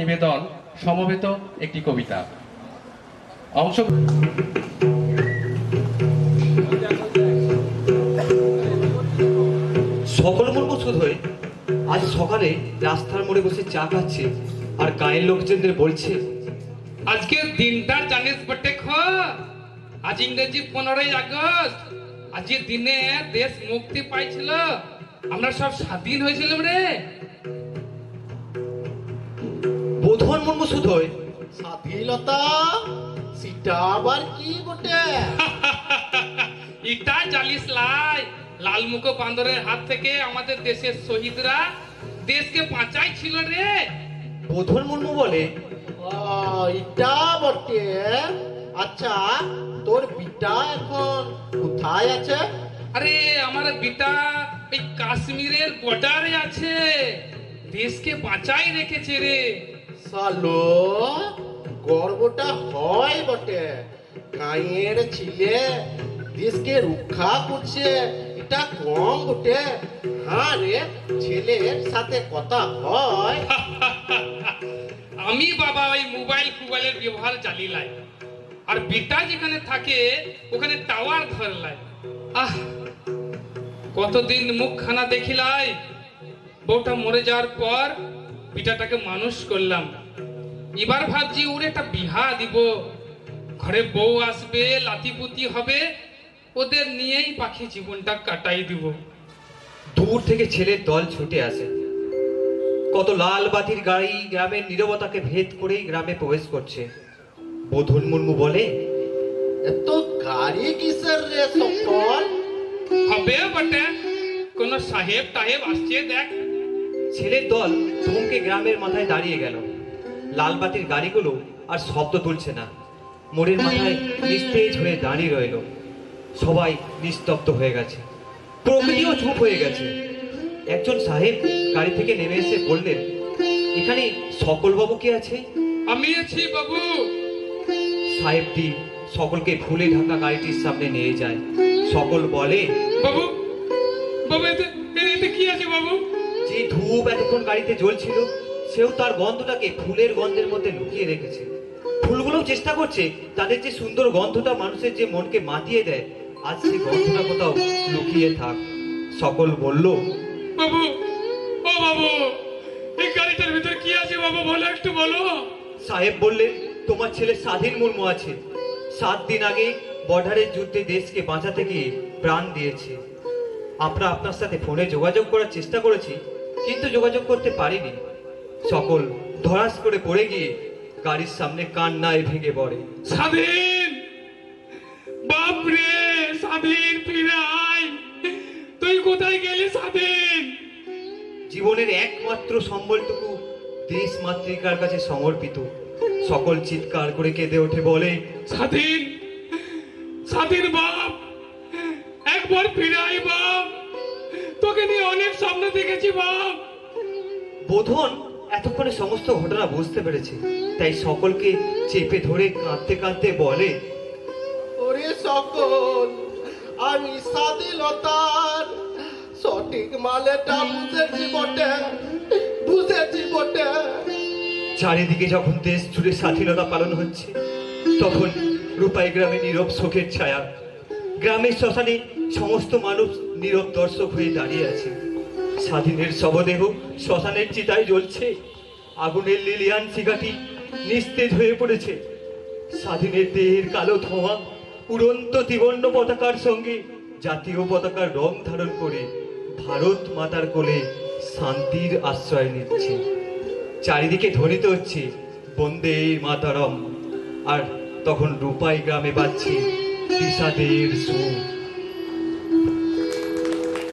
নিবেদন, সমবেত একটি কবিতা। অংশ সকল মর্মসুদ হয়ে আজ সকালে রাস্তার মোড়ে বসে চা খাচ্ছে আর গায়ের লোকজনদের বলছে আজকের দিনটা জানিস বটে খ আজ ইংরেজি পনেরোই আগস্ট। আজকের দিনে দেশ মুক্তি পাইছিল। আমরা সব স্বাধীন হয়েছিলাম রে। মর্মসুদ স্বাধীনতা সেটা আবার কি বটে? ইটা জালিস লাই। লালমুখ বান্দরের হাত থেকে আমাদের দেশের শহীদরা দেশকে বাঁচাই ছিল রে। বোধন মুর্মু বলে। বটে। আচ্ছা তোর বিটা এখন কোথায় আছে? আরে আমার বিটা এই কাশ্মীরের বর্ডারে আছে। দেশকে বাঁচাই রেখেছে রে। সালো গর্বটা হয় বটে। গাঁয়ের ছিলে দেশকে রক্ষা করছে, এটা কম বটে। হ্যাঁ ছেলের সাথে কথা হয়। আমি বাবা ওই মোবাইল ফোবাইলের ব্যবহার চালিয়ে লাই। আর বিটা যেখানে থাকে, ওখানে টাওয়ার ধরলাই আহ, কতদিন মুখখানা দেখিলাই বউটা মরে যাওয়ার পর বিটাটাকে মানুষ করলাম। এবার ভাবছি ওর একটা বিহা দিব। ঘরে বউ আসবে লাতিপুতি হবে ওদের নিয়েই পাখি জীবনটা কাটাই দিব। দূর থেকে ছেলের দল ছুটে আসে। কত লাল বাতির গাড়ি গ্রামের নীরবতাকে ভেদ করেই গ্রামে প্রবেশ করছে। বোধন মুর্মু বলে এত গাড়ি কিসের রে সফল? হবে বটে কোন সাহেব টাহেব আসছে দেখ। ছেলের দল ধমকে গ্রামের মাথায় দাঁড়িয়ে গেল। লাল বাতির গাড়িগুলো আর শব্দ তুলছে না। মোড়ের মাথায় নিস্তেজ হয়ে দাঁড়িয়ে রইল। সবাই নিস্তব্ধ হয়ে গেছে। প্রকৃতিও চুপ হয়ে গেছে। একজন সাহেব গাড়ি থেকে নেমে এসে বললেন এখানে সকল বাবু কে আছে? আমি আছি বাবু। সাহেবটি সকলকে ভুলে ঢাকা গাড়িটির সামনে নিয়ে যায়। সকল বলে বাবু যে ধূপ এতক্ষণ গাড়িতে জ্বলছিল সেও তার গন্ধটাকে ফুলের গন্ধের মধ্যে লুকিয়ে রেখেছে। ফুলগুলোও চেষ্টা করছে তাদের যে সুন্দর গন্ধটা মানুষের যে মনকে মাতিয়ে দেয় আজ সেই গন্ধটা কোথাও লুকিয়ে থাক। সকল বলল বাবু ও বাবু এই গাড়িটার ভিতর কি আছে বাবু বলো একটু বলো। সাহেব বললেন তোমার ছেলে স্বাধীন মুর্মু আছে। সাত দিন আগে বর্ডারের যুদ্ধে দেশকে বাঁচাতে গিয়ে প্রাণ দিয়েছে। আমরা আপনার সাথে ফোনে যোগাযোগ করার চেষ্টা করেছি কিন্তু যোগাযোগ করতে পারিনি। সকল ধরাস করে পড়ে গিয়ে গাড়ির সামনে কান্নায় ভেঙে পড়ে। স্বাধীন বাপ রে স্বাধীন ফিরে আয়। তুই কোথায় গেলি স্বাধীন জীবনের একমাত্র সম্বলটুকু দেশ মাতৃকার কাছে সমর্পিত। সকল চিৎকার করে কেঁদে ওঠে বলে স্বাধীন স্বাধীন বাপ একবার ফিরে আয় বাপ। তোকে নিয়ে অনেক স্বপ্ন দেখেছি বাপ। বোধন এতক্ষণে সমস্ত ঘটনা বুঝতে পেরেছে। তাই সকলকে চেপে ধরে কাঁদতে কাঁদতে বলে ওরে সকল আমি স্বাধীনতার সঠিক মালেটা বুঝেছি বটে বুঝেছি বটে। চারিদিকে যখন দেশ জুড়ে স্বাধীনতা পালন হচ্ছে তখন রূপাই গ্রামে নীরব শোকের ছায়া গ্রামের শ্মশানে সমস্ত মানুষ নীরব দর্শক হয়ে দাঁড়িয়ে আছে। স্বাধীনের শবদেহ শ্মশানের চিতায় জ্বলছে। আগুনের লিলিয়ান শিকাটি নিস্তেজ হয়ে পড়েছে। স্বাধীনের দেহের কালো ধোঁয়া উড়ন্ত ত্রিবর্ণ পতাকার সঙ্গে জাতীয় পতাকার রং ধারণ করে ভারত মাতার কোলে শান্তির আশ্রয় নিচ্ছে। চারিদিকে ধ্বনিত হচ্ছে, বন্দে মাতারম। আর তখন রূপাই গ্রামে Pisa de ir.